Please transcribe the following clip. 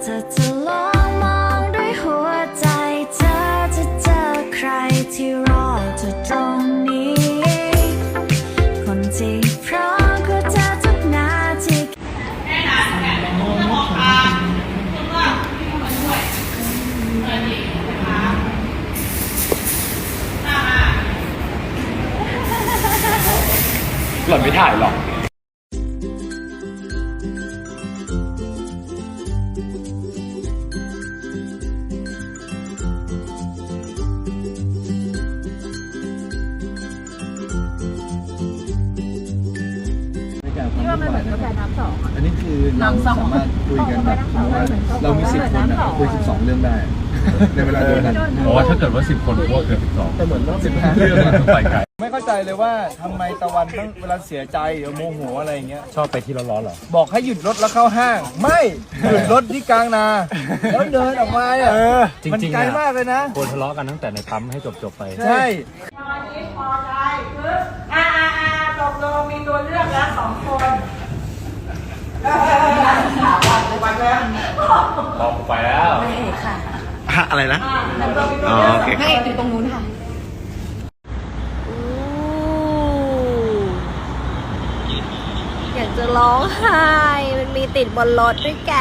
เธอจะลองมองด้วยหัวใจ เธอจะเจอใครที่รอเธอตรงนี้ คนที่พร้อมคือเธอทุกนาทีหล่อนไม่ถ่ายหรอก ว่ามันเหมือนกาแฟน้ำสองอันนี้คือเราสามารถคุยกันแบบว่าเรามีสิบคนอะคุยสิบสองเรื่องได้ ในเวลาเดียวกันเพราะว่าถ้าเกิดว่าสิบคนพวกเกินสิบสองแต่เหมือนสิบห้าเรื่องมันไปไกลไม่เข้าใจเลยว่าทำไมตะวันต้องเวลาเสียใจหรือโมโหอะไรอย่างเงี้ย ชอบไปที่ร้อนๆหรอ บอกให้หยุดรถแล้วเข้าห้าง ไม่หยุดรถที่กลางนาแล้วเดินออกมาเนี่ยจริงๆ มันไกลอะมากเลยนะควรทะเลาะกันตั้งแต่ในปั๊มให้จบๆไป ใช่ ตอนนี้พอใจปึ๊บอ่าอ่าอ่าตกลงมีตัวเลือกแล้วสองคนเออถามว่าวันแล้ว บอกไปแล้วอะไรนะตกลงมีตัวอ๋อเลือกโอเคให้อยู่ตรงนู้นค่ะ อยากจะร้องไห้ มันมีติดบนรถด้วยแก